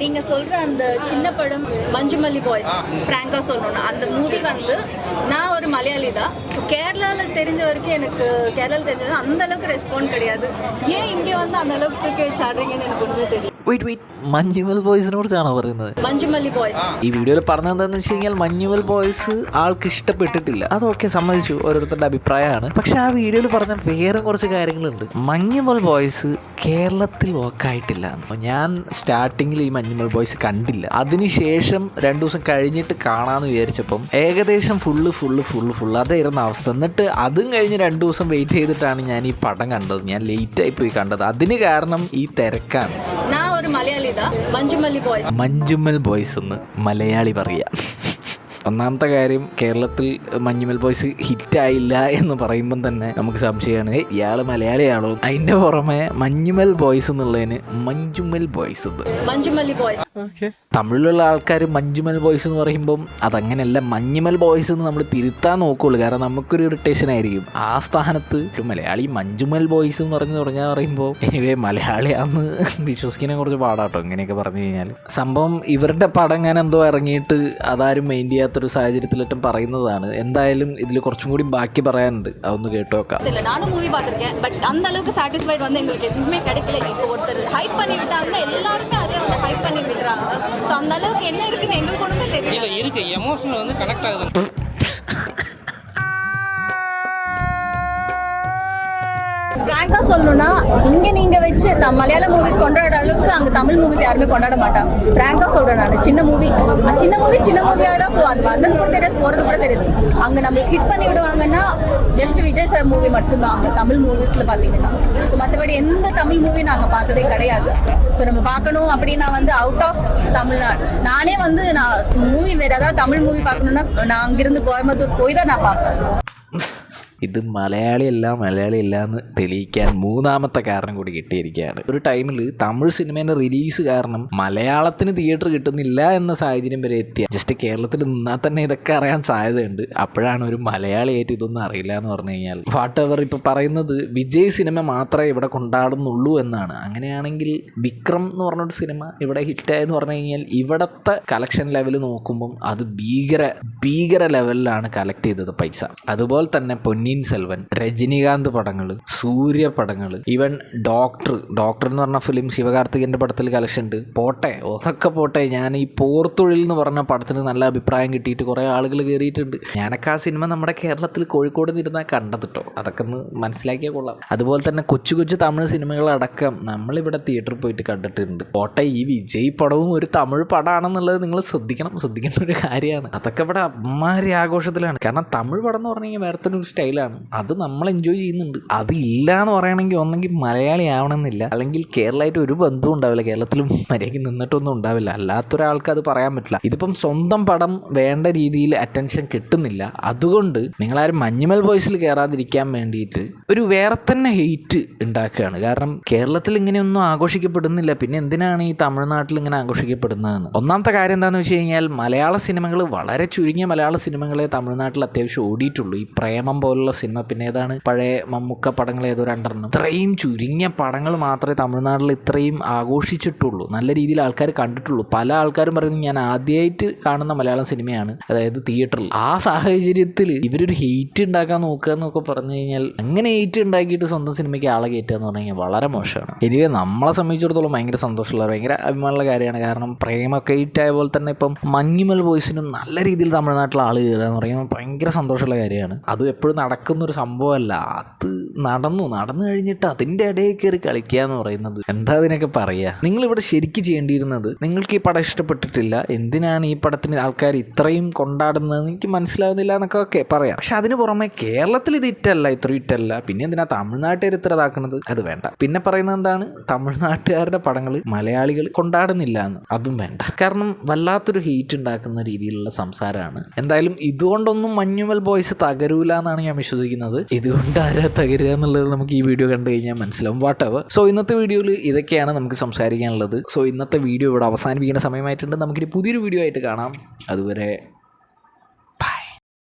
நீங்க சொல்ற அந்த சின்ன படம் மஞ்சுமல்லி பாய்ஸ் பிராங்கா சொல்லணும்னா அந்த மூவி வந்து நான் ஒரு மலையாளி தான். ஸோ கேரளாவில் தெரிஞ்ச வரைக்கும் எனக்கு கேரளாவில் தெரிஞ்ச வரைக்கும் அந்த அளவுக்கு ரெஸ்பாண்ட் கிடையாது. ஏன் இங்கே வந்து அந்த அளவுக்கு ஆடுறீங்கன்னு எனக்கு ஒன்றுமே தெரியல വെയിറ്റ് വെയിറ്റ് മഞ്ഞുമൽ ബോയ്സിനെ കുറിച്ചാണോ പറയുന്നത്? മഞ്ജുമല്ലി ബോയ്സ് ഈ വീഡിയോയിൽ പറഞ്ഞതെന്ന് വെച്ച് കഴിഞ്ഞാൽ മഞ്ഞുമൽ ബോയ്സ് ആൾക്ക് ഇഷ്ടപ്പെട്ടിട്ടില്ല. അതൊക്കെ സമ്മതിച്ചു. ഓരോരുത്തരുടെ അഭിപ്രായമാണ്. പക്ഷെ ആ വീഡിയോയിൽ പറഞ്ഞ വേറെ കുറച്ച് കാര്യങ്ങളുണ്ട്. മഞ്ഞുമൽ ബോയ്സ് കേരളത്തിൽ വർക്കായിട്ടില്ല ഞാൻ സ്റ്റാർട്ടിങ്ങിൽ ഈ മഞ്ഞുമൽ ബോയ്സ് കണ്ടില്ല. അതിനുശേഷം രണ്ടു ദിവസം കഴിഞ്ഞിട്ട് കാണാന്ന് വിചാരിച്ചപ്പം ഏകദേശം ഫുള്ള് ഫുള്ള് ഫുള്ള് ഫുള്ള് ഇരുന്ന അവസ്ഥ. എന്നിട്ട് അതും കഴിഞ്ഞ് രണ്ടു ദിവസം വെയിറ്റ് ചെയ്തിട്ടാണ് ഞാൻ ഈ പടം കണ്ടത്. ഞാൻ ലേറ്റായി പോയി കണ്ടത്. അതിന് കാരണം ഈ തിരക്കാണ്. ഒരു ബോയ്സ് എന്ന് മലയാളി പറയാം. ഒന്നാമത്തെ കാര്യം കേരളത്തിൽ മഞ്ഞുമൽ ബോയ്സ് ഹിറ്റായില്ല എന്ന് പറയുമ്പം തന്നെ നമുക്ക് സംശയമാണ്. ഇയാൾ മലയാളിയാണോ? അതിന്റെ പുറമെ മഞ്ഞുമൽ ബോയ്സ് എന്നുള്ളതിന് മഞ്ജുമൽ ബോയ്സ് മഞ്ജുമല്ലി ബോയ്സ് തമിഴിലുള്ള ആൾക്കാർ മഞ്ജുമൽ ബോയ്സ് എന്ന് പറയുമ്പം അതങ്ങനെയല്ല മഞ്ഞുമൽ ബോയ്സ് എന്ന് നമ്മൾ തിരുത്താൻ നോക്കുള്ളൂ കാരണം നമുക്കൊരു ഇറിറ്റേഷൻ ആയിരിക്കും ആ സ്ഥാനത്ത് ഒരു മലയാളി മഞ്ജുമൽ ബോയ്സ് എന്ന് പറഞ്ഞു തുടങ്ങാൻ പറയുമ്പോൾ എനിവേ മലയാളിയാന്ന് വിശ്വസിക്കാനെ കുറച്ച് പാടാട്ടോ ഇങ്ങനെയൊക്കെ പറഞ്ഞു കഴിഞ്ഞാൽ സംഭവം ഇവരുടെ പടം ഞാൻ എന്തോ ഇറങ്ങിയിട്ട് അതാരും മെയിൻ ചെയ്യാത്തൊരു സാഹചര്യത്തിലിട്ടും പറയുന്നതാണ് എന്തായാലും ഇതിൽ കുറച്ചും കൂടി ബാക്കി പറയാനുണ്ട് അതൊന്ന് കേട്ടു നോക്കാം இல்லை நானும் மூவி பார்த்துருக்கேன் பட் அந்த அளவுக்கு சாட்டிஸ்ஃபைட் வந்து எங்களுக்கு எதுவுமே கிடைக்கல இப்போ ஒருத்தர் ஹைப் பண்ணி விட்டாங்கன்னா எல்லாருமே அதே வந்து ஹைப் பண்ணி விடுறாங்க ஸோ அந்த அளவுக்கு என்ன இருக்குன்னு எங்களுக்கு ஒன்றுமே தெரியல இருக்கு. எமோஷனல் வந்து கனெக்ட் ஆகுது ஃப்ராங்காக சொல்லணும்னா இங்கே நீங்கள் வச்சு த மலையாள மூவிஸ் கொண்டாடுற அளவுக்கு அங்கே தமிழ் மூவிஸ் யாருமே கொண்டாட மாட்டாங்க. ஃப்ராங்காக சொல்கிறேன் நான். சின்ன மூவி சின்ன மூவி சின்ன மூவியாக தான் போகும் அது வந்தது கூட தெரியாது போகிறது கூட தெரியாது. அங்கே நம்மளுக்கு ஹிட் பண்ணி விடுவாங்கன்னா ஜஸ்ட் விஜய் சார் மூவி மட்டும்தான். அங்கே தமிழ் மூவிஸில் பார்த்தீங்கன்னா ஸோ மற்றபடி எந்த தமிழ் மூவி நாங்கள் பார்த்ததே கிடையாது. ஸோ நம்ம பார்க்கணும் அப்படின்னா வந்து அவுட் ஆஃப் தமிழ்நாடு. நானே வந்து நான் மூவி வேறு ஏதாவது தமிழ் மூவி பார்க்கணுன்னா நான் அங்கிருந்து கோயம்புத்தூர் போய் தான் நான் பார்ப்பேன். ഇത് മലയാളിയല്ല മലയാളിയല്ല എന്ന് തെളിയിക്കാൻ മൂന്നാമത്തെ കാരണം കൂടി കിട്ടിയിരിക്കുകയാണ്. ഒരു ടൈമിൽ തമിഴ് സിനിമേന്റെ റിലീസ് കാരണം മലയാളത്തിന് തിയേറ്റർ കിട്ടുന്നില്ല എന്ന സാഹചര്യം വരെ എത്തിയ. ജസ്റ്റ് കേരളത്തിൽ നിന്നാൽ തന്നെ ഇതൊക്കെ അറിയാൻ സാധ്യതയുണ്ട്. അപ്പോഴാണ് ഒരു മലയാളിയായിട്ട് ഇതൊന്നും അറിയില്ല എന്ന് പറഞ്ഞു കഴിഞ്ഞാൽ. വാട്ട് എവർ ഇപ്പോൾ പറയുന്നത് വിജയ് സിനിമ മാത്രമേ ഇവിടെ കൊണ്ടാടുന്നുള്ളൂ എന്നാണ്. അങ്ങനെയാണെങ്കിൽ വിക്രം എന്ന് പറഞ്ഞൊരു സിനിമ ഇവിടെ ഹിറ്റായെന്ന് പറഞ്ഞു കഴിഞ്ഞാൽ ഇവിടത്തെ കളക്ഷൻ ലെവൽ നോക്കുമ്പം അത് ഭീകര ഭീകര ലെവലിലാണ് കളക്ട് ചെയ്തത് പൈസ. അതുപോലെ തന്നെ പൊന്നിയിൻ സെൽവൻ രജനികാന്ത് പടങ്ങൾ സൂര്യ പടങ്ങൾ ഈവൻ ഡോക്ടർ ഡോക്ടർ എന്ന് പറഞ്ഞ ഫിലിം ശിവകാർത്തികന്റെ പടത്തിൽ കളക്ഷൻ ഉണ്ട്. പോട്ടെ അതൊക്കെ പോട്ടെ. ഞാൻ ഈ പോർത്തൊഴിൽ എന്ന് പറഞ്ഞ പടത്തിന് നല്ല അഭിപ്രായം കിട്ടിയിട്ട് കുറേ ആളുകൾ കയറിയിട്ടുണ്ട് ഞാനൊക്കെ ആ സിനിമ നമ്മുടെ കേരളത്തിൽ കോഴിക്കോട് നിന്നിരുന്നാൽ കണ്ടത് കേട്ടോ അതൊക്കെ ഒന്ന് മനസ്സിലാക്കിയാൽ കൊള്ളാം. അതുപോലെ തന്നെ കൊച്ചു കൊച്ചു തമിഴ് സിനിമകളടക്കം നമ്മളിവിടെ തിയേറ്ററിൽ പോയിട്ട് കണ്ടിട്ടുണ്ട്. പോട്ടെ ഈ വിജയ് പടവും ഒരു തമിഴ് പടമാണെന്നുള്ളത് നിങ്ങൾ ശ്രദ്ധിക്കണം. ശ്രദ്ധിക്കേണ്ട ഒരു കാര്യമാണ്. അതൊക്കെ ഇവിടെ അമ്മാരി ആഘോഷത്തിലാണ്. കാരണം തമിഴ് പടം എന്ന് പറഞ്ഞു കഴിഞ്ഞാൽ വേറെ തന്നെ ഒരു സ്റ്റൈലാണ് അത് നമ്മൾ എൻജോയ് ചെയ്യുന്നുണ്ട്. അത് ഇല്ല എന്ന് പറയണമെങ്കിൽ ഒന്നെങ്കിൽ മലയാളി ആവണമെന്നില്ല. അല്ലെങ്കിൽ കേരളമായിട്ട് ഒരു ബന്ധവും ഉണ്ടാവില്ല. കേരളത്തിലും മര്യാദയ്ക്ക് നിന്നിട്ടൊന്നും ഉണ്ടാവില്ല. അല്ലാത്തൊരാൾക്ക് അത് പറയാൻ പറ്റില്ല. ഇതിപ്പം സ്വന്തം പടം വേണ്ട രീതിയിൽ അറ്റൻഷൻ കിട്ടുന്നില്ല. അതുകൊണ്ട് നിങ്ങളാരും മഞ്ഞുമൽ വോയിസിൽ കയറാതിരിക്കാൻ വേണ്ടിയിട്ട് ഒരു വേറെ തന്നെ ഹെയ്റ്റ് ഉണ്ടാക്കുകയാണ്. കാരണം കേരളത്തിൽ ഇങ്ങനെയൊന്നും ആഘോഷിക്കപ്പെടുന്നില്ല. പിന്നെ എന്തിനാണ് ഈ തമിഴ്നാട്ടിൽ ഇങ്ങനെ ആഘോഷിക്കപ്പെടുന്നതെന്ന്? ഒന്നാമത്തെ കാര്യം എന്താണെന്ന് വെച്ച് കഴിഞ്ഞാൽ മലയാള സിനിമകൾ വളരെ ചുരുങ്ങിയ മലയാള സിനിമകളെ തമിഴ്നാട്ടിൽ അത്യാവശ്യം ഓടിയിട്ടുള്ളൂ. ഈ പ്രേമം പോലുള്ള സിനിമ. പിന്നെ ഏതാണ്? പഴയ മമ്മുക്ക പടങ്ങൾ ഏതോ രണ്ടെണ്ണം. ഇത്രയും ചുരുങ്ങിയ പടങ്ങൾ മാത്രമേ തമിഴ്നാട്ടിൽ ഇത്രയും ആഘോഷിച്ചിട്ടുള്ളൂ. നല്ല രീതിയിൽ ആൾക്കാർ കണ്ടിട്ടുള്ളൂ. പല ആൾക്കാരും പറയുന്നത് ഞാൻ ആദ്യമായിട്ട് കാണുന്ന മലയാളം സിനിമയാണ്. അതായത് തിയേറ്ററിൽ. ആ സാഹചര്യത്തിൽ ഇവരൊരു ഹെയ്റ്റ് ഉണ്ടാക്കാൻ നോക്കുക എന്നൊക്കെ പറഞ്ഞു കഴിഞ്ഞാൽ അങ്ങനെ ഹെയ്റ്റ് ഉണ്ടാക്കിയിട്ട് സ്വന്തം സിനിമയ്ക്ക് ആളെ കയറ്റുക എന്ന് പറഞ്ഞു കഴിഞ്ഞാൽ വളരെ മോശമാണ്. എനിവേ നമ്മളെ സംബന്ധിച്ചിടത്തോളം ഭയങ്കര സന്തോഷമുള്ള ഭയങ്കര അഭിമാനമുള്ള കാര്യമാണ്. കാരണം പ്രേമൊക്കെ ഹിറ്റായ പോലെ തന്നെ ഇപ്പം മഞ്ഞിമൽ ബോയ്സിനും നല്ല രീതിയിൽ തമിഴ്നാട്ടിൽ ആൾ കയറുക എന്ന് പറയുമ്പോൾ ഭയങ്കര സന്തോഷമുള്ള കാര്യമാണ്. അത് എപ്പോഴും നടക്കുന്ന ഒരു സംഭവമല്ല. അത് നടന്നു. നടന്നു കഴിഞ്ഞിട്ട് അതിന്റെ ഇടയിൽ കയറി കളിക്കുക എന്ന് പറയുന്നത്. എന്താ അതിനൊക്കെ പറയുക നിങ്ങളിവിടെ ശരിക്കും ചെയ്യേണ്ടിയിരുന്നത് നിങ്ങൾക്ക് ഈ പടം ഇഷ്ടപ്പെട്ടിട്ടില്ല. എന്തിനാണ് ഈ പടത്തിന് ആൾക്കാർ ഇത്രയും കൊണ്ടാടുന്നത്? എനിക്ക് മനസ്സിലാവുന്നില്ല എന്നൊക്കെ ഓക്കെ പറയാം. പക്ഷെ അതിന് പുറമെ കേരളത്തിൽ ഇത് ഇറ്റല്ല ഇത്ര ഇറ്റല്ല. പിന്നെ എന്തിനാ തമിഴ്നാട്ടുകാർ ഇത്ര ഇതാക്കുന്നത്? അത് വേണ്ട. പിന്നെ പറയുന്നത് എന്താണ്? തമിഴ്നാട്ടുകാരുടെ പടങ്ങൾ മലയാളികൾ കൊണ്ടാടുന്നില്ല എന്ന്. അതും വേണ്ട. കാരണം വല്ലാത്തൊരു ഹീറ്റ് ഉണ്ടാക്കുന്ന രീതിയിലുള്ള സംസാരമാണ്. എന്തായാലും ഇതുകൊണ്ടൊന്നും മഞ്ഞുമൽ ബോയ്സ് തകരൂല എന്നാണ് ഞാൻ വിശ്വസിക്കുന്നത് ഇതുകൊണ്ട് ആരാ തകരുക എന്നുള്ളത് നമുക്ക് ഈ വീഡിയോ കണ്ടു കഴിഞ്ഞാൽ മനസ്സിലാവും. വാട്ടവർ സോ ഇന്നത്തെ വീഡിയോയിൽ ഇതൊക്കെയാണ് നമുക്ക് സംസാരിക്കാനുള്ളത്. സോ ഇന്നത്തെ വീഡിയോ ഇവിടെ അവസാനിപ്പിക്കുന്ന സമയമായിട്ടുണ്ട്. നമുക്കിനി പുതിയൊരു വീഡിയോ ആയിട്ട് കാണാം. അതുവരെ